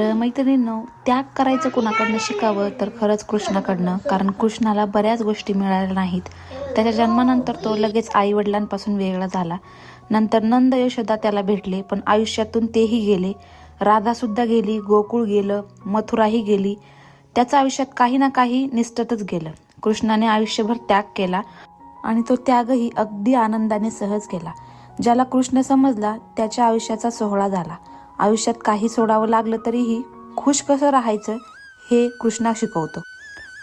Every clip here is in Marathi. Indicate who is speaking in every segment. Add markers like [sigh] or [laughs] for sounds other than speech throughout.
Speaker 1: तर मैत्रिणींनो त्याग करायचं कुणाकडनं शिकावं तर खरंच कृष्णाकडनं कारण कृष्णाला बऱ्याच गोष्टी मिळाल्या नाहीत. त्याच्या जन्मानंतर तो लगेच आई वडिलांपासून वेगळा झाला. नंतर नंद यशोदा त्याला भेटले पण आयुष्यातून तेही गेले. राधासुद्धा गेली गोकुळ गेलं मथुराही गेली. त्याचं आयुष्यात काही ना काही निष्ठतच गेलं. कृष्णाने आयुष्यभर त्याग केला आणि तो त्यागही अगदी आनंदाने सहज केला. ज्याला कृष्ण समजला त्याच्या आयुष्याचा सोहळा झाला. आयुष्यात काही सोडावं लागलं तरीही खुश कसं राहायचं हे कृष्णा शिकवतो.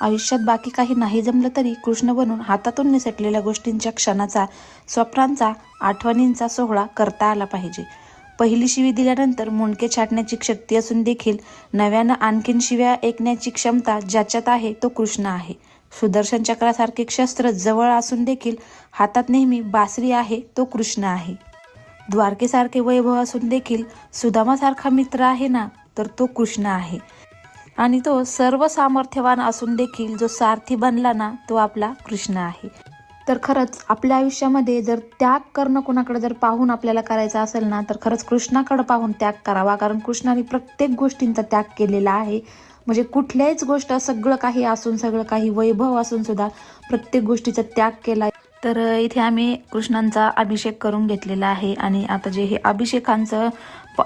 Speaker 1: आयुष्यात बाकी काही नाही जमलं तरी कृष्ण बनून हातातून निसटलेल्या गोष्टींच्या क्षणाचा स्वप्नांचा आठवणींचा सोहळा करता आला पाहिजे. पहिली शिवी दिल्यानंतर मुंडके छाटण्याची शक्ती असून देखील नव्यानं आणखीन शिव्या ऐकण्याची क्षमता ज्याच्यात आहे तो कृष्ण आहे. सुदर्शन चक्रासारखे शस्त्र जवळ असून देखील हातात नेहमी बासरी आहे तो कृष्ण आहे. द्वारकेसारखे वैभव असून देखील सुदामासारखा मित्र आहे ना तर तो कृष्ण आहे. आणि तो सर्व सामर्थ्यवान असून देखील जो सारथी बनला ना तो आपला कृष्ण आहे. तर खरंच आपल्या आयुष्यामध्ये जर त्याग करणं कोणाकडे जर पाहून आपल्याला करायचं असेल ना तर खरंच कृष्णाकडे पाहून त्याग करावा. कारण कृष्णाने प्रत्येक गोष्टींचा त्याग केलेला आहे. म्हणजे कुठल्याहीच गोष्ट सगळं काही असून सगळं काही वैभव असून सुद्धा प्रत्येक गोष्टीचा त्याग केला. तर इथे आम्ही कृष्णांचा अभिषेक करून घेतलेला आहे आणि आता जे हे अभिषेकांचं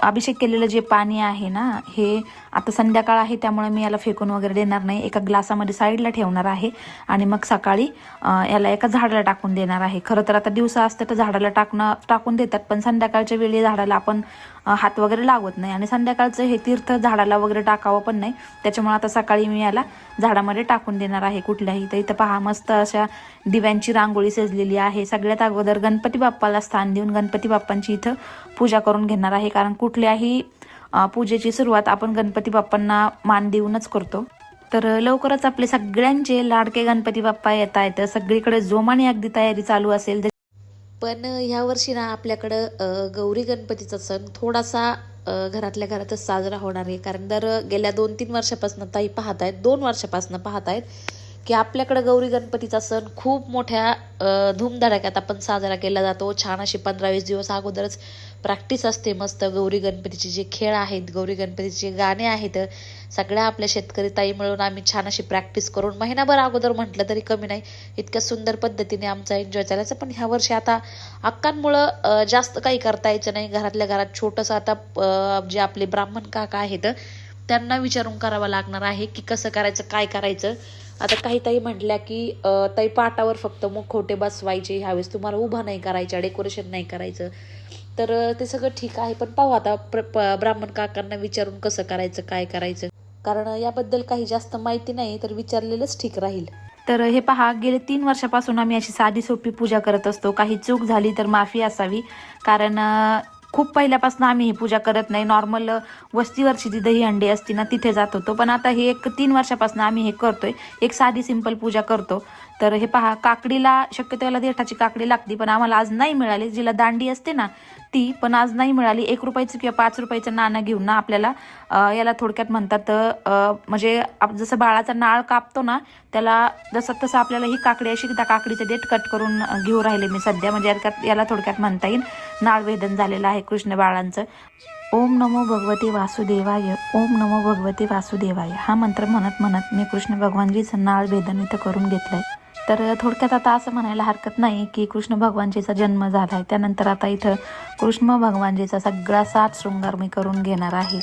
Speaker 1: अभिषेक केलेलं जे पाणी आहे ना हे आता संध्याकाळ आहे त्यामुळे मी याला फेकून वगैरे देणार नाही. एका ग्लासामध्ये साईडला ठेवणार आहे आणि मग सकाळी याला एका झाडाला टाकून देणार आहे. खरं तर आता दिवसा असतं तर झाडाला टाकणं टाकून देतात पण संध्याकाळच्या वेळी झाडाला आपण हात वगैरे लावत नाही. आणि संध्याकाळचं हे तीर्थ झाडाला वगैरे टाकावं पण नाही. त्याच्यामुळे आता सकाळी मी याला झाडामध्ये टाकून देणार आहे कुठल्याही. तर इथं पहा मस्त अशा दिव्यांची रांगोळी सजलेली आहे. सगळ्यात अगोदर गणपती बाप्पाला स्थान देऊन गणपती बाप्पांची इथं पूजा करून घेणार आहे. कारण कुठल्याही पूजेची सुरुवात आपण गणपती बाप्पांना मान देऊनच करतो. तर लवकरच आपले सगळ्यांचे लाडके गणपती बाप्पा येत आहेत. सगळीकडे जोमाने अगदी तयारी चालू असेल
Speaker 2: पण ह्या वर्षी ना आपल्याकडं गौरी गणपतीचा सण थोडासा घरातल्या घरातच साजरा होणार आहे. कारण दर गेल्या दोन तीन वर्षापासून ताई पाहत आहेत दोन वर्षापासून पाहत आहेत. की आपल्याकडं गौरी गणपतीचा सण खूप मोठ्या धूमधडाक्यात आपण साजरा केला जातो. छान अशी पंधरा वीस दिवस अगोदरच प्रॅक्टिस असते मस्त गौरी गणपतीचे जे खेळ आहेत गौरी गणपतीचे गाणे आहेत सगळ्या आपल्या शेतकरी ताई मिळून आम्ही छान अशी प्रॅक्टिस करून महिनाभर अगोदर म्हटलं तरी कमी नाही इतक्या सुंदर पद्धतीने आमचा एन्जॉय चालायचा. पण ह्या वर्षी आता अक्कांमुळं जास्त काही करता यायचं नाही. घरातल्या घरात छोटंसं आता जे आपले ब्राह्मण काका आहेत त्यांना विचारून करावं लागणार आहे की कसं करायचं काय करायचं. आता काही ताई म्हटल्या की ताई पाटावर फक्त मुखवटे बसवायचे ह्यावेळेस तुम्हाला उभा नाही करायच्या डेकोरेशन नाही करायचं. तर ते सगळं ठीक आहे पण पाहू आता प्र प- ब्राह्मण काकांना विचारून कसं करायचं काय करायचं. कारण याबद्दल काही जास्त माहिती नाही तर विचारलेलंच ठीक राहील.
Speaker 1: तर हे पहा गेले तीन वर्षापासून आम्ही अशी साधी सोपी पूजा करत असतो. काही चूक झाली तर माफी असावी. कारण खूप पहिल्यापासून आम्ही ही पूजा करत नाही. नॉर्मल वस्तीवरची जी दही अंडी असती ना तिथे जात होतो. पण आता हे एक तीन वर्षापासून आम्ही हे करतोय. एक साधी सिंपल पूजा करतो. तर हे पहा काकडीला शक्यतो याला देठाची काकडी लागती पण आम्हाला आज नाही मिळाली. जिला दांडी असते ना ती पण आज नाही मिळाली. एक रुपयाचं किंवा पाच रुपयाचं नाणं घेऊन ना आपल्याला याला थोडक्यात म्हणतात म्हणजे आप जसं बाळाचा नाळ कापतो ना त्याला जसं तसं आपल्याला ही काकडी अशी त्या काकडीचं देठ कट करून घेऊ राहिले मी सध्या. म्हणजे याला थोडक्यात म्हणता येईल नाळ वेदन झालेलं आहे कृष्ण बाळांचं. ओम नमो भगवती वासुदेवाय ओम नमो भगवती वासुदेवाय. हा मंत्र म्हणत म्हणत मी कृष्ण भगवानजीचं नाळ वेदन इथं करून घेतलं आहे तर थोडक्यात आता असं म्हणायला हरकत नाही की कृष्ण भगवानजीचा जन्म झाला आहे त्यानंतर आता इथं कृष्ण भगवानजीचा सगळा सात शृंगार मी करून घेणार आहे.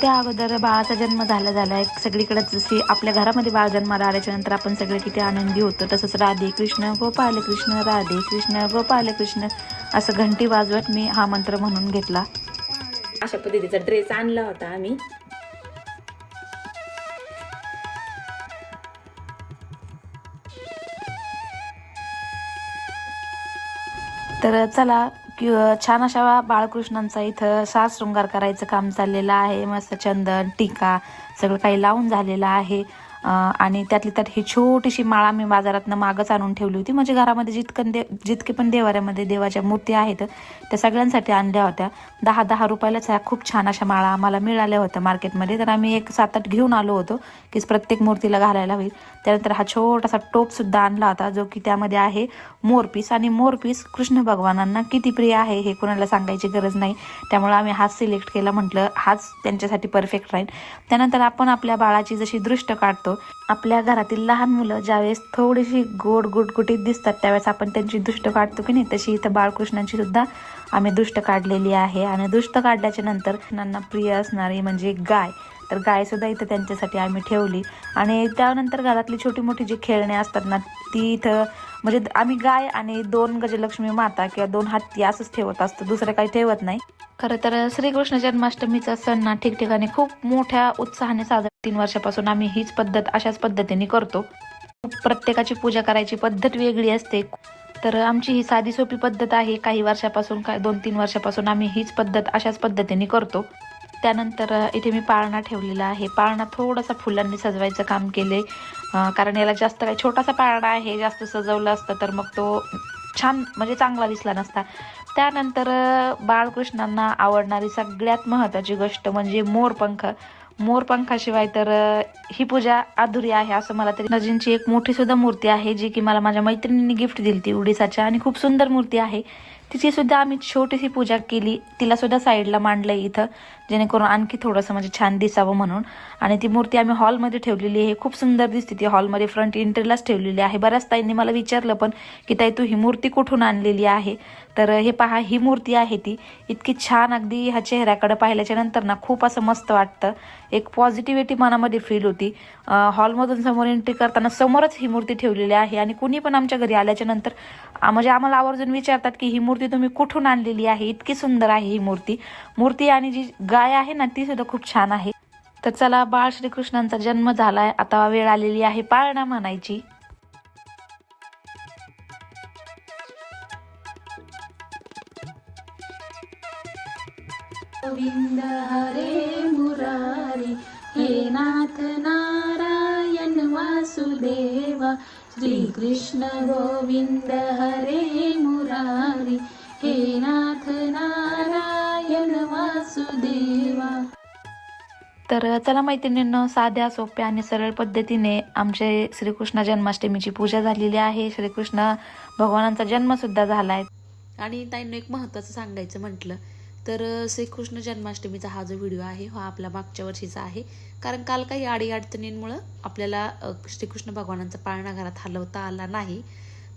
Speaker 1: त्या अगोदर बाळाचा जन्म झाला झाला. आहे सगळीकडे जशी आपल्या घरामध्ये बाळ जन्माला आल्याच्यानंतर आपण सगळे किती आनंदी होतो तसंच राधे कृष्ण गोपाल कृष्ण राधे कृष्ण गोपाल कृष्ण असं घंटी वाजवत मी हा मंत्र म्हणून घेतला.
Speaker 3: अशा पद्धतीचा ड्रेस आणला होता आम्ही.
Speaker 1: तर चला कि- छान अशा बाळकृष्णांचा इथं सात शृंगार करायचं काम चाललेलं आहे. मस्त चंदन टीका सगळं काही लावून झालेलं आहे. आणि त्यातली त्यात ही छोटीशी माळा मी बाजारातनं मागच आणून ठेवली होती. म्हणजे घरामध्ये जितकं दे जितके पण देवाऱ्यामध्ये देवाच्या मूर्ती आहेत त्या सगळ्यांसाठी आणल्या होत्या. दहा दहा रुपयालाच ह्या खूप छान अशा माळा आम्हाला मिळाल्या होत्या मार्केटमध्ये. तर आम्ही एक सात आठ घेऊन आलो होतो की प्रत्येक मूर्तीला घालायला होईल. त्यानंतर हा छोटासा टोपसुद्धा आणला होता जो की त्यामध्ये आहे मोरपीस आणि मोरपीस कृष्ण भगवानांना किती प्रिय आहे हे कोणाला सांगायची गरज नाही. त्यामुळे आम्ही हाच सिलेक्ट केला म्हटलं हाच त्यांच्यासाठी परफेक्ट राहील. त्यानंतर आपण आपल्या बाळाची जशी दृष्ट काढतो आपल्या घरातील लहान मुलं ज्यावेळेस थोडीशी गोड गुटगुटीत दिसतात त्यावेळेस आपण त्यांची दुष्ट काढतो की नाही. तशी इथं बाळकृष्णांची सुद्धा आम्ही दुष्ट काढलेली आहे. आणि दुष्ट काढल्याच्या नंतर कृष्णांना प्रिय असणारी म्हणजे गाय. तर गाय सुद्धा इथं त्यांच्यासाठी आम्ही ठेवली. आणि त्यानंतर घरातली छोटी मोठी जी खेळणे असतात ना ती इथं म्हणजे आम्ही गाय आणि दोन गजलक्ष्मी माता किंवा दोन हत्ती असंच ठेवत असतो. दुसरं काही ठेवत नाही. खरं तर श्रीकृष्ण जन्माष्टमीचा सण ना ठिकठिकाणी खूप मोठ्या उत्साहाने साजरा तीन वर्षापासून आम्ही हीच पद्धत अशाच पद्धतीने करतो. प्रत्येकाची पूजा करायची पद्धत वेगळी असते. तर आमची ही साधी सोपी पद्धत आहे. काही वर्षापासून काय दोन तीन वर्षापासून आम्ही हीच पद्धत अशाच पद्धतीने करतो. त्यानंतर इथे मी पाळणा ठेवलेला आहे. पाळणा थोडासा फुलांनी सजवायचं काम केले कारण याला जास्त काही छोटासा पाळणा आहे जास्त सजवलं असतं तर मग तो छान म्हणजे चांगला दिसला नसता. त्यानंतर बाळकृष्णांना आवडणारी सगळ्यात महत्त्वाची गोष्ट म्हणजे मोरपंख. मोरपंखाशिवाय तर ही पूजा अधुरी आहे असं मला तरी नजींची एक मोठी सुद्धा मूर्ती आहे जी की मला माझ्या मैत्रिणींनी गिफ्ट दिली ती उडीसाच्या. आणि खूप सुंदर मूर्ती आहे. तिची सुद्धा आम्ही छोटीशी पूजा केली. तिला सुद्धा मांडलं आहे इथं जेणेकरून आणखी थोडंसं म्हणजे छान दिसावं म्हणून. आणि ती मूर्ती आम्ही हॉलमध्ये ठेवलेली आहे. खूप सुंदर दिसते ती हॉलमध्ये. फ्रंट एंट्रीलाच ठेवलेली आहे. बऱ्याच ताईंनी मला विचारलं पण की ताई तू ही मूर्ती कुठून आणलेली आहे? तर हे पहा ही मूर्ती आहे ती. इतकी छान अगदी ह्या चेहऱ्याकडे पाहिल्याच्या नंतर ना खूप असं मस्त वाटतं. एक पॉझिटिव्हिटी मनामध्ये फील होती. हॉलमधून समोर एंट्री करताना समोरच ही मूर्ती ठेवलेली आहे आणि कुणी पण आमच्या घरी आल्याच्यानंतर म्हणजे आम्हाला आवर्जून विचारतात की ही मूर्ती तुम्ही कुठून आणलेली आहे? इतकी सुंदर आहे ही मूर्ती. मूर्ती आणि जी गाय आहे ना ती सुद्धा खूप छान आहे. तर चला बाळ श्रीकृष्णांचा जन्म झालाय. आता वेळ आलेली आहे पाळणा म्हणायची.
Speaker 4: गोविंद हरे मुरारी हे नाथ नारायण वासुदेवा श्रीकृष्ण गोविंद हरे मुरारी हे नाथ नारायण वासुदेवा.
Speaker 1: तर चला मैत्रिणींनो साध्या सोप्या आणि सरळ पद्धतीने आमचे श्रीकृष्ण जन्माष्टमीची पूजा झालेली आहे. श्रीकृष्ण भगवानांचा जन्म सुद्धा झालाय.
Speaker 2: आणि ताईंना एक महत्त्वाचं सांगायचं म्हटलं तर श्रीकृष्ण जन्माष्टमीचा हा जो व्हिडिओ आहे हा आपला मागच्या वर्षीचा आहे. कारण काल काही अडी अडचणींमुळं आपल्याला श्रीकृष्ण भगवानांचा पाळणा घरात हलवता आला नाही.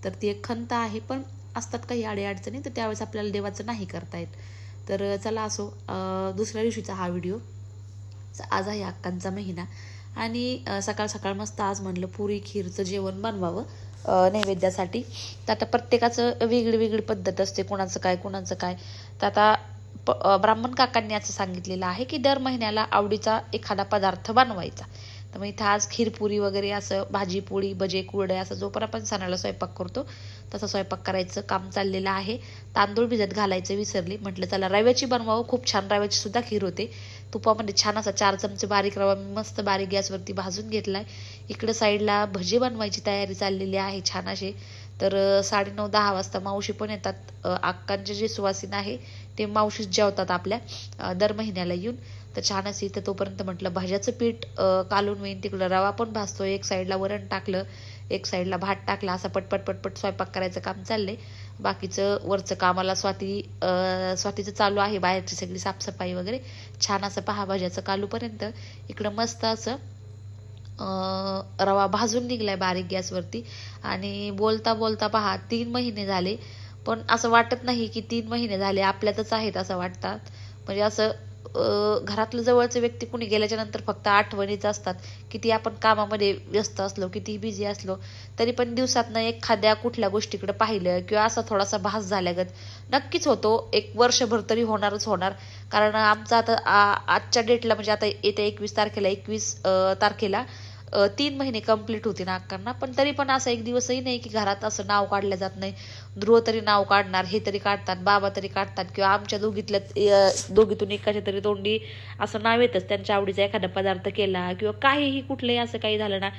Speaker 2: तर ती एक खंत आहे पण असतात काही अडी अडचणी तर त्यावेळेस आपल्याला देवाचं नाही करता येत. तर चला असो दुसऱ्या दिवशीचा हा व्हिडिओ. आज आहे अक्कांचा महिना. आणि सकाळ सकाळ मस्त आज म्हणलं पुरी खीरचं जेवण बनवावं नैवेद्यासाठी. तर आता प्रत्येकाचं वेगळी वेगळी पद्धत असते कोणाचं काय कोणाचं काय. तर आता ब्राह्मण काकांनी असं सांगितलेलं आहे की दर महिन्याला आवडीचा एखादा पदार्थ बनवायचा. तर मग इथं आज खीरपुरी वगैरे असं भाजी पोळी भजे कुरडे असं जो पण आपण सणाला स्वयंपाक करतो तसा स्वयंपाक करायचं काम चाललेलं आहे. तांदूळ भिजत घालायचं विसरले. म्हटलं चला रव्याची बनवावं. खूप छान रव्याची सुद्धा खीर होते. तुपामध्ये छान असा चार चमचे बारीक रवा मी मस्त बारीक गॅसवरती भाजून घेतलाय. इकडं साईडला भजे बनवायची तयारी चाललेली आहे छान असे. तर साडे साडेनऊ दहा वाजता मावशी पण येतात. अक्कांचे जे सुवासीन आहे ते मावशीच जेवतात आपल्या दर महिन्याला येऊन. तर छान असे तर तोपर्यंत म्हटलं भाज्याचं पीठ कालून वेईन तिकडं रवा पण भाजतो एक साईडला वरण टाकलं एक साईडला भात टाकला. असा पटपट पटपट स्वयंपाक करायचं काम चाललंय. बाकीचं वरचं कामाला स्वाती अं, स्वातीचं चालू आहे. बाहेरची सगळी साफसफाई वगैरे. छान असं पहा भाज्याचं कालूपर्यंत. इकडं मस्त असं अं, रवा भाजून निघलाय बारीक गॅसवरती. आणि बोलता बोलता पहा तीन महिने झाले. पण असं वाटत नाही की तीन महिने झाले आपल्यातच आहेत असं वाटतात. म्हणजे असं घरातलं जवळचे व्यक्ती कुणी गेल्याच्यानंतर फक्त आठवणीच असतात किती आपण कामामध्ये व्यस्त असलो किती बिझी असलो तरी पण दिवसातनं एखाद्या कुठल्या गोष्टीकडे पाहिलं किंवा असा थोडासा भास झाल्यागत नक्कीच होतो. एक वर्षभर तरी होणारच होणार. कारण आमचं आता आ- आजच्या डेटला म्हणजे आता येत्या एकवीस तारखेला एकवीस तारखेला तीन महिने कंप्लीट होते नागकांना पण तरी पण असं एक दिवसही नाही की घरात असं नाव काढलं जात नाही. ध्रुव तरी नाव काढणार हे तरी काढतात बाबा तरी काढतात किंवा आमच्या दोघीतल्या दोघीतून एकाच्या तरी तोंडी असं नाव येतच त्यांच्या आवडीचा एखादा पदार्थ केला किंवा काहीही कुठलंही असं काही झालं ना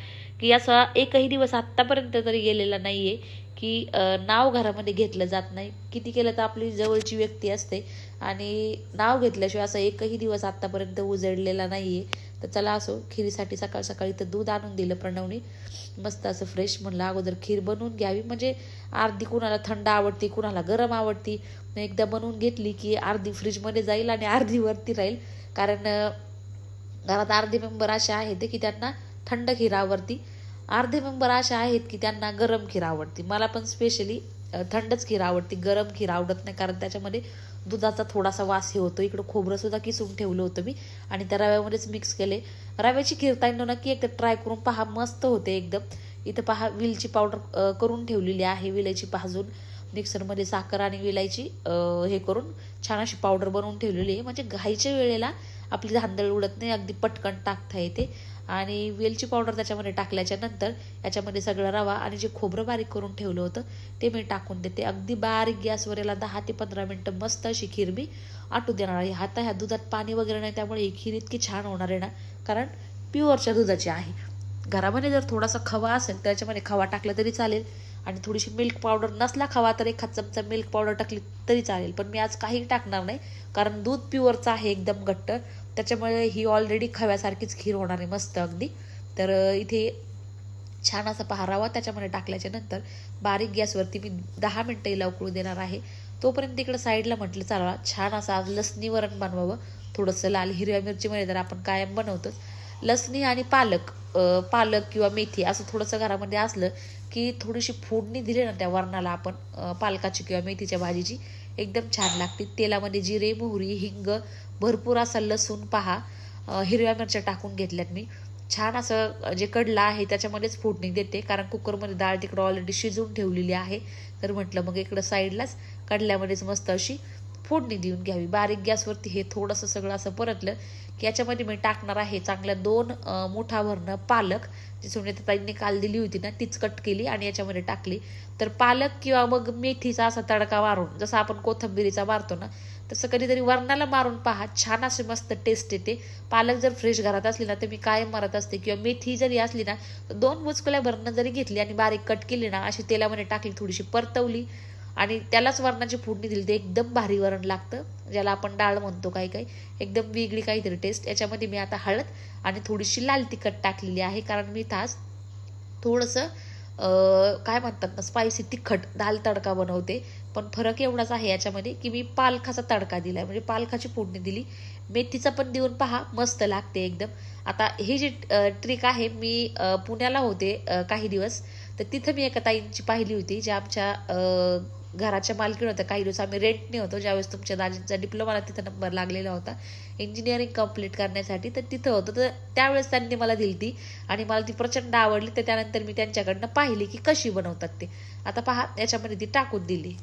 Speaker 2: की असं एकही दिवस आत्तापर्यंत तरी गेलेला नाही आहे की नाव घरामध्ये घेतलं जात नाही. किती केलं तर आपली जवळची व्यक्ती असते आणि नाव घेतल्याशिवाय असं एकही दिवस आत्तापर्यंत उजळलेला नाही आहे तर चला असो खिरीसाठी सकाळ सकाळी तर दूध आणून दिलं प्रणवनी. मस्त असं फ्रेश म्हणलं अगोदर खीर बनवून घ्यावी. म्हणजे अर्धी कुणाला थंड आवडती कुणाला गरम आवडती. मग एकदा बनवून घेतली की अर्धी फ्रीजमध्ये जाईल आणि अर्धी वरती राहील. कारण घरात अर्धे मेंबर असे आहेत की त्यांना थंड खीर आवडती. अर्धे मेंबर असे आहेत की त्यांना गरम खीर आवडती. मला पण स्पेशली थंडच खीर आवडती. गरम खीर आवडत नाही कारण त्याच्यामध्ये दुधाचा थोडासा वास हे होतो. इकडं खोबरंसुद्धा किसून ठेवलं होतं मी. आणि त्या रव्यामध्येच मिक्स केले. रव्याची खीर ताईंनो नक्की एकदा ट्राय करून पहा. मस्त होते एकदम. इथं पहा विलची पावडर करून ठेवलेली आहे विलायची भाजून. मिक्सरमध्ये साखर आणि विलायची हे करून छान अशी पावडर बनवून ठेवलेली आहे. म्हणजे घाईच्या वेळेला आपली धांदळ उडत नाही अगदी पटकन टाकता येते. आणि वेलची पावडर त्याच्यामध्ये टाकल्याच्या नंतर याच्यामध्ये सगळा रवा आणि जे खोबरं बारीक करून ठेवलं होतं ते मी टाकून देते. अगदी बारीक गॅसवर याला दहा ते पंधरा मिनटं मस्त अशी खीर मी आटू देणार आहे. आता ह्या दुधात पाणी वगैरे नाही त्यामुळे ही खीर इतकी छान होणार आहे ना? कारण प्युअरच्या दुधाची आहे. घरामध्ये जर थोडासा खवा असेल त्याच्यामध्ये खवा टाकला तरी चालेल. आणि थोडीशी मिल्क पावडर नसला खवा तर एखाद चमचा मिल्क पावडर टाकली तरी चालेल. पण मी आज काही टाकणार नाही कारण दूध प्युअरचं आहे एकदम घट्ट. त्याच्यामुळे ही ऑलरेडी खव्यासारखीच खीर होणार आहे मस्त अगदी. तर इथे छान असा पहारावा त्याच्यामध्ये टाकल्याच्या नंतर बारीक गॅसवरती मी दहा मिनटं हिला उकळू देणार आहे. तोपर्यंत इकडं साईडला म्हटलं चला छान असं आज लसणी वरण बनवावं. थोडंसं लाल हिरव्या मिरचीमध्ये तर आपण कायम बनवतोच लसणी आणि पालक पालक किंवा मेथी असं थोडंसं घरामध्ये असलं की थोडीशी फोडणी दिली ना त्या वरणाला आपण पालकाची किंवा मेथीच्या भाजीची एकदम छान लागते. तेलामध्ये जिरे मोहरी हिंग भरपूर असा लसूण पहा. हिरव्या मिरच्या टाकून घेतल्यात मी. छान असं जे कडलं आहे त्याच्यामध्येच फोडणी देते कारण कुकरमध्ये डाळ तिकडं ऑलरेडी शिजवून ठेवलेली आहे. तर म्हटलं मग इकडं साईडलाच कडल्यामध्येच मस्त अशी फोडणी देऊन घ्यावी. बारीक गॅसवरती हे थोडंसं सगळं असं परतलं की याच्यामध्ये मी टाकणार आहे चांगल्या दोन मोठा भरणं पालक जी सोन्याच्या काल दिली होती ना तीच कट केली आणि याच्यामध्ये टाकली. तर पालक किंवा मग मेथीचा असा तडका मारून जसं आपण कोथंबिरीचा मारतो ना तसं कधीतरी वरणाला मारून पहा छान असे मस्त टेस्ट येते. पालक जर फ्रेश घरात असली ना तर मी कायम मारत असते. किंवा मेथी जरी असली ना तर दोन मुचकल्या भरणं जरी घेतली आणि बारीक कट केली ना अशी तेलामध्ये टाकली थोडीशी परतवली. आणि त्यालाच वरणाची फोडणी दिली ते एकदम भारी वरण लागतं ज्याला आपण डाळ म्हणतो काही काही. एकदम वेगळी काहीतरी टेस्ट याच्यामध्ये मी आता हळद आणि थोडीशी लाल तिखट टाकलेली आहे कारण मी तास थोडंसं काय म्हणतात ना स्पायसी तिखट दाल तडका बनवते. पण फरक एवढाच आहे याच्यामध्ये की मी पालखाचा तडका दिला म्हणजे पालखाची फोडणी दिली. मेथीचा पण देऊन पहा मस्त लागते एकदम. आता ही जी ट्रिक आहे मी पुण्याला होते काही दिवस. तर तिथं मी एका ताईंची पाहिली होती ज्या आमच्या घराच्या मालकीण होत्या. काही दिवस आम्ही रेंटने होतो. ज्यावेळेस तुमच्या दाजींचा डिप्लोमाला तिथं नंबर लागलेला होता. इंजिनिअरिंग कंप्लीट करण्यासाठी तर तिथं होतं. तर त्यावेळेस त्यांनी मला दिली ती आणि मला ती प्रचंड आवडली. तर त्यानंतर मी त्यांच्याकडनं पाहिली की कशी बनवतात ते. आता पहा याच्यामध्ये ती टाकून दिली.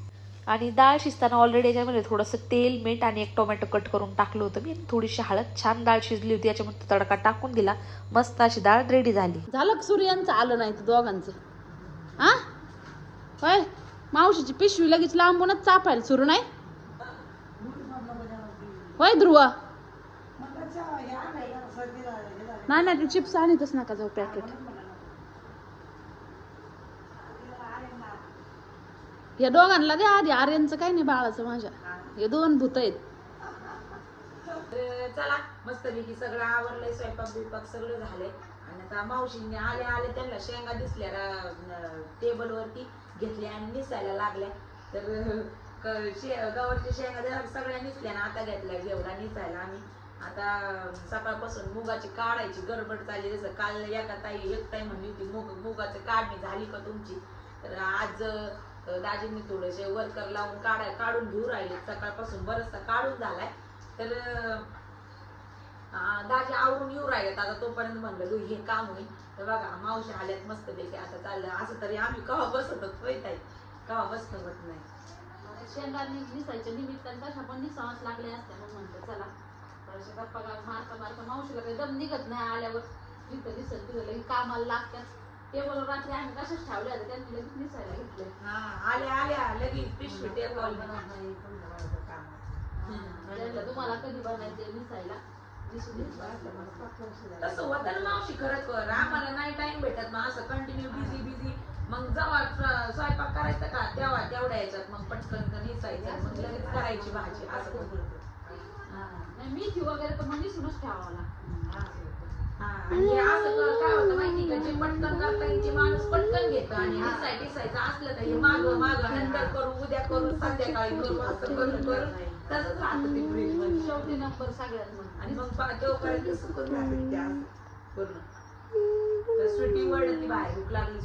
Speaker 2: आणि डाळ शिजताना ऑलरेडी याच्यामध्ये थोडंसं तेल मीठ आणि एक टोमॅटो कट करून टाकलं होतं मी. थोडीशी हळद छान डाळ शिजली होती. याच्यामध्ये तडका टाकून दिला. मस्त अशी डाळ रेडी झाली.
Speaker 4: झालं सूर्यांचं? आलं नाही तर दोघांचं. हा? होय? मावशीची पिशवी लगेच लांबूनच चापायला सुरू नाही? होय ध्रुव? नाही नाही ते चिप्स आणतच नका जाऊ पॅकेट. या दोघांना द्या आधी आर्यनचं काही नाही बाळाचं माझ्या. हे दोन भूत आहेत.
Speaker 3: चला मस्त पैकी सगळं आवरलंय स्वयंपाक बिपाक सगळं झालंय. आणि आता मावशींनी आले आले त्यांना शेंगा दिसल्या टेबल वरती घेतल्या आणि निसायला लागल्या. तर क- शे गवरच्या शेंगा जर सगळ्या निसल्या ना आता घेतल्या घेवडा निसायला आम्ही. आता सकाळपासून मुगाची काढायची गडबड चालली. जसं काल एका ताई एक ताई म्हणली होती मुग मुगाची काढणी झाली का तुमची? तर आज दाजींनी थोडेसे वर्कर लावून काढाय काढून घेऊ राहिले सकाळपासून बरंचसा काढून झालाय. तर दाजी आवरून येऊ राहिलेत आता तोपर्यंत म्हणलं "गं, हे काम होईल तर बघा मावशी आल्यात मस्त पैकी आता चाललं असं तरी आम्ही कवा बसत होय ताई कवा बसणं होत नाही
Speaker 4: शेंगा निसायच्या निमित्तानं तशा पण निसावाच लागल्या असत्या मग म्हणतो चला गप्पा मारता मारता मावशीला काही दम निघत नाही आल्यावर तिथं कामाला लागतात टेबल रात्री आम्ही कशाच होत्या त्यांनी लगेच निसायला घेतले
Speaker 3: हा आल्या आल्या लगेच पिशवी टेबल
Speaker 4: त्यांना तुम्हाला कधी बनायचे निसायला
Speaker 3: तसं होतं ना मावशी खरंच कर आम्हाला नाही टाइम भेटत मग असं कंटिन्यू बिझी बिझी मग जेव्हा स- स्वयंपाक करायचा का तेव्हा तेवढ्या याच्यात मग पटकन निसायचं मग लगेच करायची भाजी असं करतो.
Speaker 4: नाही मेथी वगैरे तर मग निसूनच ठेवावं
Speaker 3: हा, आणि हे असं कर- काय होतं माहिती का जे पटकन करता येईल ते माणूस पटकन घेतं आणि निसाय टिसायचं असलं का हे माग माग नंतर करू उद्या करू संध्याकाळी करू असं करून करून. तसंच राहतं ते फ्रीजमध्ये.
Speaker 4: शेवटी नंबर सगळ्यात मग
Speaker 3: आणि मग पा- तोपर्यंत सुकून राहते ते असं पूर्ण. तर सुटी वळती बाहेर भूक लागली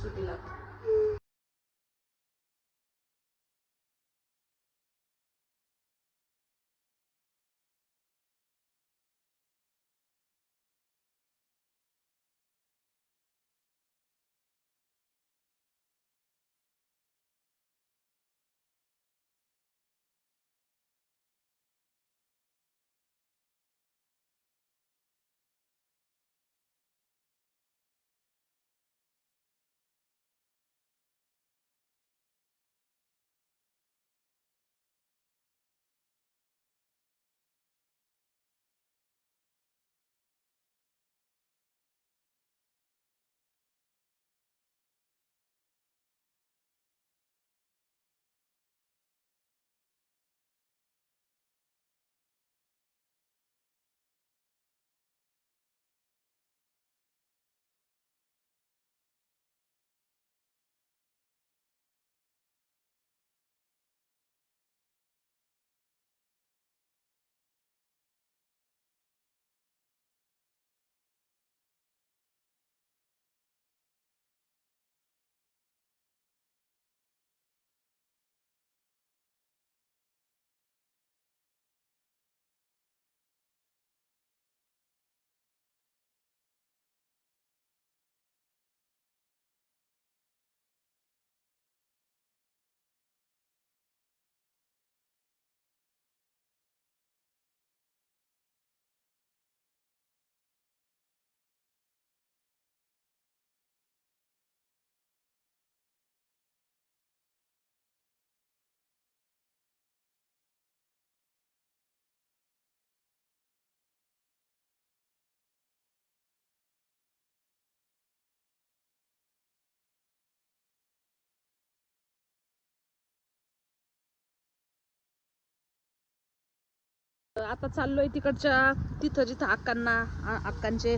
Speaker 4: आता चाललोय तिकडच्या तिथं जिथं अक्कांना अक्कांचे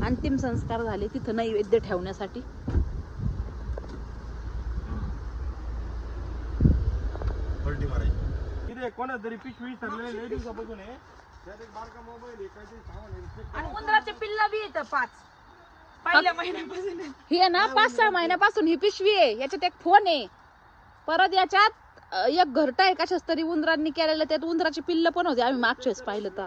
Speaker 4: अंतिम संस्कार झाले तिथं नैवेद्य ठेवण्यासाठी.
Speaker 5: पलटी मारायची. इथे कोणा तरी पिशवी सरलेली लई दिवसापासून आहे. त्यात एक बारका मोबाईल आहे काहीतरी सामान आहे check
Speaker 3: आणि उंदराचे पिल्ल बी येतं पाच. पहिल्या महिन्यापासून.
Speaker 4: ही ना पाच सहा महिन्यापासून ही पिशवी आहे याच्यात एक फोन आहे. परत याच्यात एक घरटा आहे कशाच तरी उंदरांनी केलेलं त्यात उंदराची पिल्ल पण होती. आम्ही मागच्या पाहिलं तर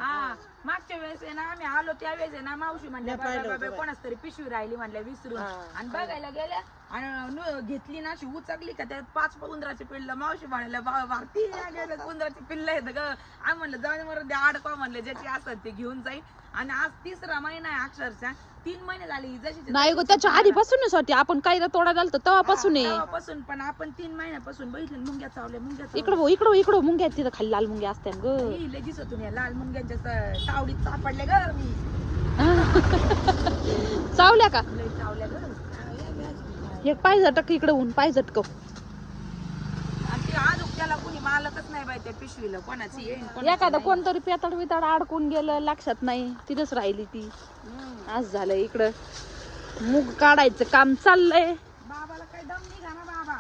Speaker 3: मागच्या वेळेस आहे ना आम्ही आलो त्यावेळेस आहे ना मावशी म्हणल्या बाबा बाबा कोणाच तरी पिशवी राहिली म्हणल्या विसरून. आणि बघायला गेल्या आणि न- घेतली ना अशी उचकली का त्यात पाच उंदराचे पिल्ल. मावशी म्हणाल्या बा भारती गेल्या उंदराचे पिल्ल आहेत ग. आम्ही म्हणलं जाऊन मरून द्या आडकवा म्हणलं ज्याची असत ते घेऊन जाईल आणि आज तिसरा महिना आहे अक्षरशः. तीन महिने झाले ही जशी
Speaker 4: नाही गो त्याच्या आधीपासूनच होती. आपण काही तोडायला आलतो तेव्हापासून आहे.
Speaker 3: तेव्हापासून पण आपण तीन महिन्यापासून बघितलं मुंग्या चावल्या मुंग्या चावल्या.
Speaker 4: इकडं हो इकडं हो, इकडं हो, मुंग्या आहेत तिथं खाली लाल मुंग्या असत्या ग.
Speaker 3: ही लय दिसत होती या लाल मुंग्यांच्या स- सावलीत सापडले ग मी. [laughs]
Speaker 4: चावल्या का?
Speaker 3: लय चावल्या ग.
Speaker 4: हे पाय झटक इकडं ऊन पाय झटकव.
Speaker 3: आणि ते आज त्याला कुणी मालकच नाही बाई त्या पिशवीला. कोणाची येईन कोणाची
Speaker 4: एखादं
Speaker 3: नाही.
Speaker 4: कोणतरी पेताड बिताड अडकून गेलं लक्षात नाही. तिथंच राहिली ती. आज झालं इकडं. मूग काढायचं काम चाललंय.
Speaker 3: बाबाला काय दम निघा ना बाबा.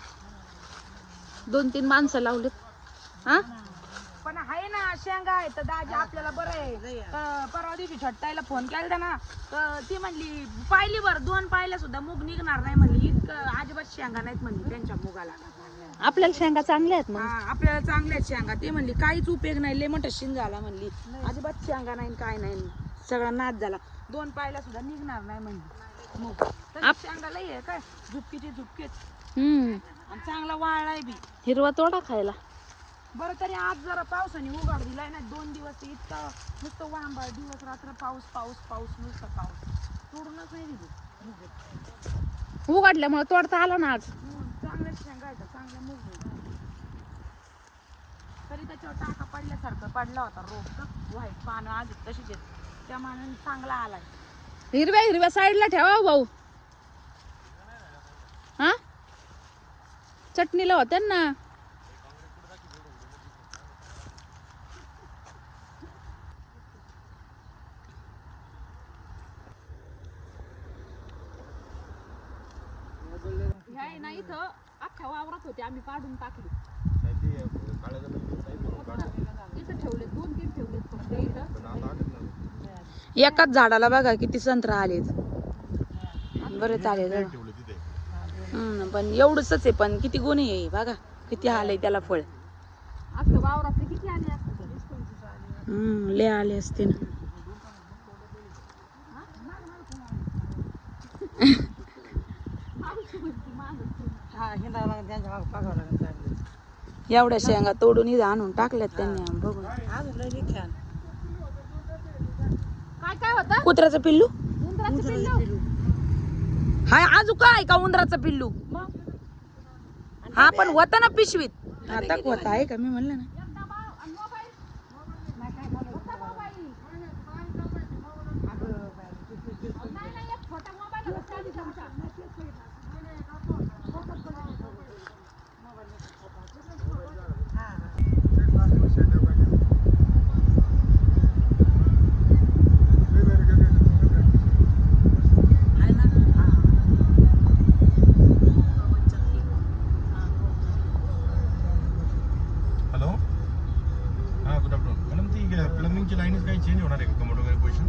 Speaker 4: दोन तीन माणसं लावलेत. हा?
Speaker 3: पण आहे ना शेंगा आहे तर दाजी आपल्याला बरं आहे. तर परवा दिवशी छट्टायला फोन केला ना तर ती म्हणली पाहिली बरं दोन पाहिल्या सुद्धा मूग निघणार नाही म्हणली. इतकं अजिबात शेंगा नाहीत म्हणली त्यांच्या मुगाला.
Speaker 4: आपल्याला शेंगा चांगल्या आहेत
Speaker 3: हा, आपल्याला चांगल्या आहेत शेंगा. ते म्हणली काहीच उपयोग नाही लय मोठा शिन झाला म्हणली. अजिबात शेंगा नाही काय नाही सगळा नाच झाला. दोन पायला सुद्धा निघणार नाही म्हणली. मूग तर शेंगा लय आहे काय? झुपकीची झुपकीच.
Speaker 4: हम्म.
Speaker 3: चांगला वाळलाय बी.
Speaker 4: हिरवा तोडा खायला.
Speaker 3: बरं तरी आज जरा पावसाने उघाड दिलाय ना. दोन दिवस इतका नुसतं वांबा दिवस रात्र पाऊस पाऊस पाऊस नुसतं पाऊस.
Speaker 6: सोडूनच नाही दिली.
Speaker 4: उघडल्यामुळे तोडता आला ना आज.
Speaker 6: चांगल्या शेंगा आहेत चांगल्या मूग. तरी त्याच्यावर टाका पडल्यासारखं पडला होता रोग व्हाईट पानं आधी तशीच आहेत. त्या मानाने चांगला आलाय.
Speaker 4: हिरव्या हिरव्या साईडला ठेवा हो भाऊ. हा? चटणीला होत्या ना ह्या आहे ना इथं अख्ख्या वावरात होते आम्ही काढून टाकली. इथं ठेवले दोन तीन ठेवले फक्त इथं.
Speaker 3: एकाच झाडाला बघा किती संत्रा आलेत.
Speaker 5: तिथे.
Speaker 3: हम्म, पण एवढंच आहे पण किती गुन्हे आहे बघा. किती आलंय त्याला फळ.
Speaker 4: अख्ख्या वावरातले किती आले असते
Speaker 3: लय आले असते ना
Speaker 6: हा हिंदा त्यांच्या मागं बघावं लागेल चांगलं.
Speaker 3: एवढ्या शेंगा तोडून इथं आणून टाकल्यात त्यांनी बघून.
Speaker 4: काय काय होतं?
Speaker 3: कुत्र्याचं पिल्लू? हाय आजू काय का उंदराचं पिल्लू? हा पण होता ना पिशवीत. आता होता आहे का? मी म्हणलं ना
Speaker 5: हॅलो हां गुड आफ्टरनून मॅडम ती प्लंबिंगची लाईनच काही चेंज होणार आहे का कमोड वगैरे पोझिशन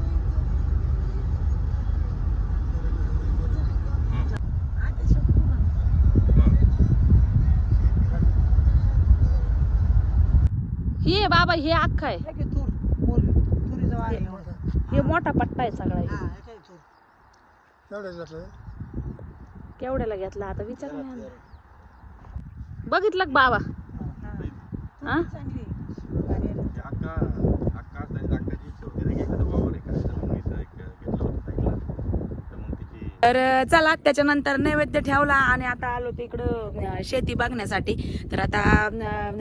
Speaker 4: हे बाबा हे अख्खा आहे.
Speaker 6: हे घे तूर मोर तुरीचं वाण आहे मोठं.
Speaker 4: हे मोठा पट्टा आहे सगळा
Speaker 6: हा, हे काय तूर?
Speaker 4: केवढ्याला घेतला आता विचार नाही आला. बघितलं का बाबा? हा.
Speaker 6: चांगली आहे. भारी आहे.
Speaker 5: अक्का अक्का असताना अक्काची इच्छा होती ना की एखादं वावर एखादं म्हणून इथं एक घेतलं होतं साईडला तर मग तिची
Speaker 3: तर चला त्याच्यानंतर नैवेद्य ठेवला आणि आता आलो तर इकडं शेती बघण्यासाठी. तर आता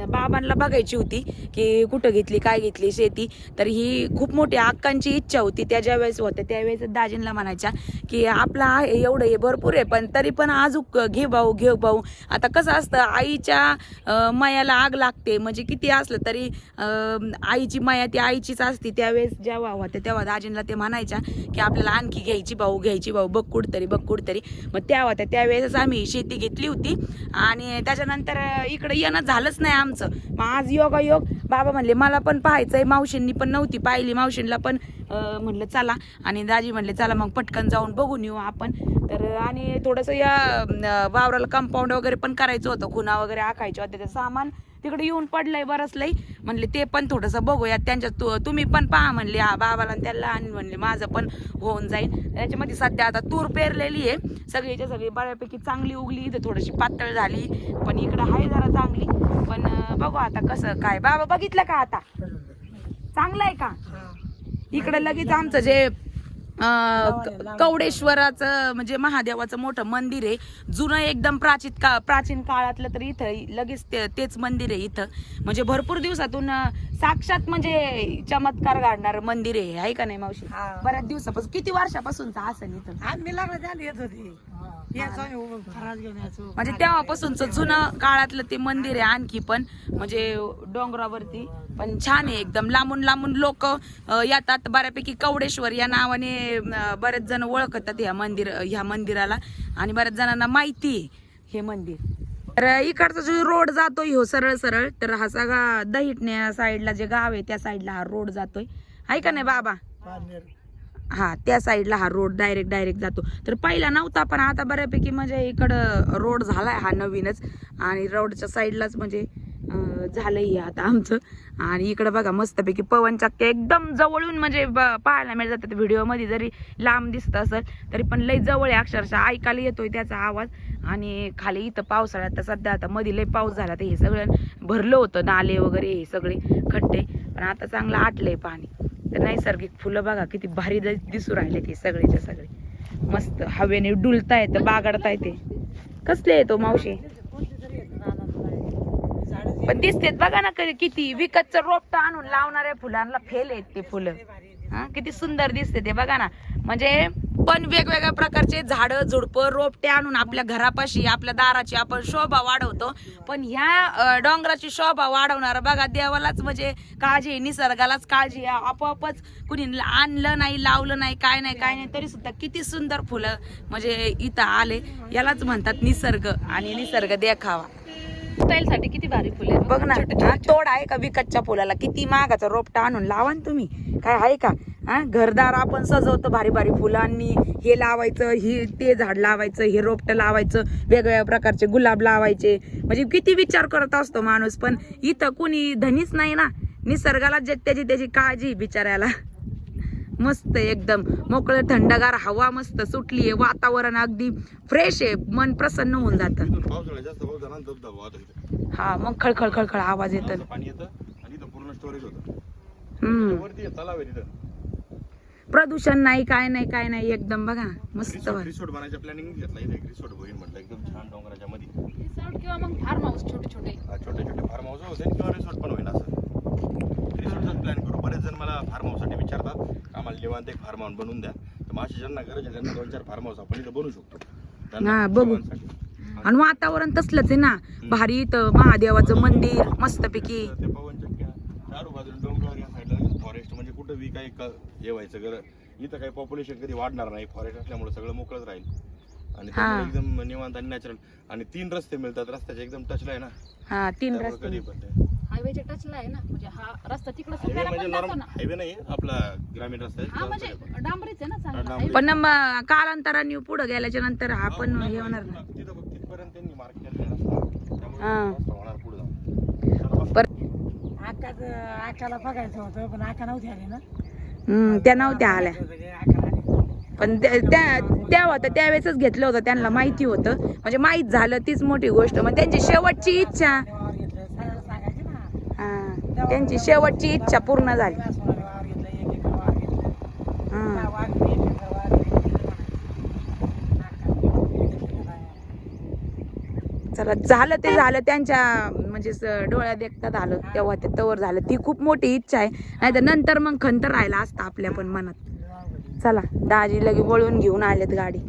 Speaker 3: बाबांना बघायची होती की कुठं घेतली काय घेतली शेती. तर ही खूप मोठी अक्कांची इच्छा होती त्या ज्या वेळेस होत्या त्यावेळेस दाजींना म्हणायच्या की आपला आहे एवढं हे भरपूर आहे पण तरी पण अजून घे भाऊ घे भाऊ. आता कसं असतं आईच्या मयाला मायाला आग लागते. म्हणजे किती असलं तरी आईची माया ती आईचीच असती. त्यावेळेस जेव्हा होत्या तेव्हा दाजींना ते म्हणायच्या की आपल्याला आणखी घ्यायची भाऊ घ्यायची भाऊ बघ कुठतरी बघ कुठतरी. मग त्या होत्या. त्यावेळेस आम्ही शेती घेतली होती. आणि त्याच्यानंतर इकडे येणं झालंच नाही आमचं. मग आज योगा योग बाबा म्हणले मला पण पाहायचंय. मावशींनी पण नव्हती पाहिली. मावशींना पण म्हणलं चला. आणि दाजी म्हणले चला मग पटकन जाऊन बघून येऊ आपण. तर आणि थोडंसं या वावराला कंपाऊंड वगैरे पण करायचं होतं. खुना वगैरे आखायचं होते. ते सामान तिकडे येऊन पडलंय बरंच लई. म्हणले ते पण थोडंसं बघूया त्यांच्या तु- तुम्ही पण पहा म्हणले हा बाबाला त्याला आणि म्हणले माझं पण होऊन जाईल. त्याच्यामध्ये सध्या आता तूर पेरलेली आहे. सगळीच्या सगळी बऱ्यापैकी चांगली उगली इथं थोडीशी पातळ झाली पण इकडं आहे जरा चांगली. पण बघू आता कसं काय. बाबा बघितलं का आता? चांगलं आहे का? इकडे लगेच आमचं जे कवडेश्वराचं म्हणजे महादेवाचं मोठं मंदिर आहे. जुनं एकदम प्राचीन का प्राचीन काळातलं तर इथं लगेच ते- तेच मंदिर आहे इथं. म्हणजे भरपूर दिवसातून साक्षात म्हणजे चमत्कार घडणार मंदिर आहे. आहे का नाही मावशी. बऱ्याच दिवसापासून. किती वर्षापासूनचा असं इथं?
Speaker 6: आम्ही झाली येत होती.
Speaker 3: म्हणजे तेव्हापासूनच जुनं काळातलं ते मंदिर आहे आणखी पण. म्हणजे डोंगरावरती. पण छान आहे एकदम. लांबून लांबून लोक येतात. बऱ्यापैकी कवडेश्वर या नावाने बरेच जण ओळखतात ह्या मंदिर ह्या मंदिराला. आणि बऱ्याच जणांना माहिती आहे हे मंदिर. तर इकडचा जो रोड जातोय हो सरळ सरळ तर हा सगळा दहिटण्या साईडला जे गाव आहे त्या साईडला हा रोड जातोय. आहे का नाही बाबा? हा त्या साईडला हा रोड डायरेक्ट डायरेक्ट जातो. तर पहिला नव्हता पण आता बऱ्यापैकी म्हणजे इकडं रोड झालाय हा नवीनच. आणि रोडच्या साईडलाच म्हणजे झालं झालंय आता आमचं. आणि इकडं बघा मस्तपैकी पवन चक्क्या एकदम जवळून म्हणजे ब- पाहायला मिळत जातात. व्हिडिओमध्ये जरी लांब दिसत असेल तरी पण लई जवळ आहे अक्षरशः. ऐकायला येतोय त्याचा आवाज. आणि खाली इथं पावसाळ्यात तर सध्या आता मध्ये लई पाऊस झाला तर हे सगळं भरलं होतं नाले वगैरे हे सगळे खड्डे. पण आता चांगलं आटलंय पाणी. तर नैसर्गिक फुलं बघा किती भारी दिसू राहिले ते सगळेच्या सगळे. मस्त हवेने डुलता येतं बागडता येते कसले येतो मावशी? पण दिसतेत. बघा ना कधी किती विकतचं रोपट आणून लावणाऱ्या फुलांना फेल आहेत ते फुलं. हा किती सुंदर दिसते ते बघा ना. म्हणजे पण वेगवेगळ्या प्रकारचे झाडं झुडपं रोपटे आणून आपल्या घरापाशी आपल्या दाराची आपण शोभा वाढवतो. पण ह्या डोंगराची शोभा वाढवणार बघा देवालाच म्हणजे काळजी आहे, निसर्गालाच काळजी आहे. आपोआपच कुणी आणलं नाही लावलं नाही काय नाही काय नाही तरी सुद्धा किती सुंदर फुलं म्हणजे इथं आले. यालाच म्हणतात निसर्ग आणि निसर्ग देखावा.
Speaker 4: स्टाईल साठी किती भारी फुले आहेत.
Speaker 3: बघ ना हा, तोड आहे का विकतच्या फुलाला? किती महागाचा रोपटा आणून लावा ना तुम्ही? काय आहे का? हा? घरदार आपण सजवतो भारी भारी फुलांनी. हे लावायचं हे ते झाड लावायचं हे रोपटं लावायचं वेगवेगळ्या प्रकारचे गुलाब लावायचे. म्हणजे किती विचार करत असतो माणूस पण इथं कुणी धनीच नाही ना. निसर्गाला जे त्याची त्याची काळजी बिचारायला मस्त एकदम. मोकळं थंडगार हवा मस्त सुटली आहे. वातावरण अगदी फ्रेश आहे. मन प्रसन्न होऊन जातं. हा मग खळखळ खळखळ आवाज येतो.
Speaker 5: असं पाणी येतं आणि इथं पूर्ण स्टोरेज होतं.
Speaker 3: हम्म.
Speaker 5: वरती आहे, तलाव आहे तिथं.
Speaker 3: प्रदूषण नाही काय नाही काय नाही. एकदम बघा. मस्त
Speaker 5: रिसोर्ट बनायचं प्लॅनिंग घेतला इथे एक रिसोर्ट होईल म्हटलं. एकदम छान डोंगराच्या मध्ये
Speaker 4: किंवा मग फार्म हाऊस छोटे छोटे
Speaker 5: हा, छोटे छोटे फार्म हाऊस होते किंवा रिसोर्ट पण होईल असं. रिसोर्टचाच प्लॅन करू. बरेच जण मला फार्म हाऊससाठी विचारतात का आम्हाला निवांत एक फार्म हाऊस बनवून द्या. तर अशी ज्यांना गरज आहे त्यांना दोन चार फार्म हाऊस आपण इथं बनवू शकतो. त्यांना
Speaker 3: हा, बघू.
Speaker 5: सर्वांसाठी.
Speaker 3: आणि वातावरण तसलंच आहे ना. भारी इथं महादेवाचं मंदिर मस्तपैकी.
Speaker 5: ते पवन चक्क्या चारू बाजूला या साईडला फॉरेस्ट म्हणजे कुठं बी काही क- हे व्हायचं गरज इथं काही पॉप्युलेशन कधी वाढणार नाही. फॉरेस्ट असल्यामुळे सगळं मोकळंच राहील. आणि त्यामुळे
Speaker 3: हा.
Speaker 5: एकदम निवांत आणि नॅचरल आणि तीन रस्ते मिळतात. रस्त्याचे एकदम टचला आहे ना.
Speaker 3: हा तीन
Speaker 5: त्यामुळे
Speaker 3: रस्ते.
Speaker 5: कधी पण ते
Speaker 4: हायवेच्या टचला आहे ना म्हणजे हा रस्ता तिकडे
Speaker 5: हायवे म्हणजे नॉर्मल
Speaker 4: ना.
Speaker 5: हायवे नाही आपला ग्रामीण रस्ता आहे
Speaker 4: हा म्हणजे डांबरीच आहे ना चांगला.
Speaker 3: पण मग कालांतराने पुढे गेल्याच्यानंतर हा पण हे होणार ना
Speaker 5: तिथं बघ तिथपर्यंत त्यांनी मार्क केलेला रस्ता. त्यामुळे
Speaker 3: हा.
Speaker 5: रस्ता होणार पुढे जाऊन.
Speaker 3: पर
Speaker 6: आकाच आकाला बघायचं होतं पण आका नव्हती आली ना.
Speaker 3: हम्म, त्या नव्हत्या आल्या.
Speaker 6: आकाला आली.
Speaker 3: पण त्या त्या- त्या होतं त्यावेळेसच घेतलं होतं त्यांना माहिती होतं. म्हणजे माहीत झालं तीच मोठी गोष्ट. मग त्यांची शेवटची इच्छा
Speaker 6: वावर घेतलं सगळ्याला सांगायचे ना
Speaker 3: हा, त्यांची शेवटची इच्छा पूर्ण झाली. चला झालं ते झालं त्यांच्या म्हणजे डोळ्यात देखता झालं तेव्हा ते तवर झालं. ती खूप मोठी इच्छा आहे. नाही तर नंतर मग खंत राहिला असता आपल्या पण मनात. चला दाजी लगे वळून घेऊन आलेत गाडी.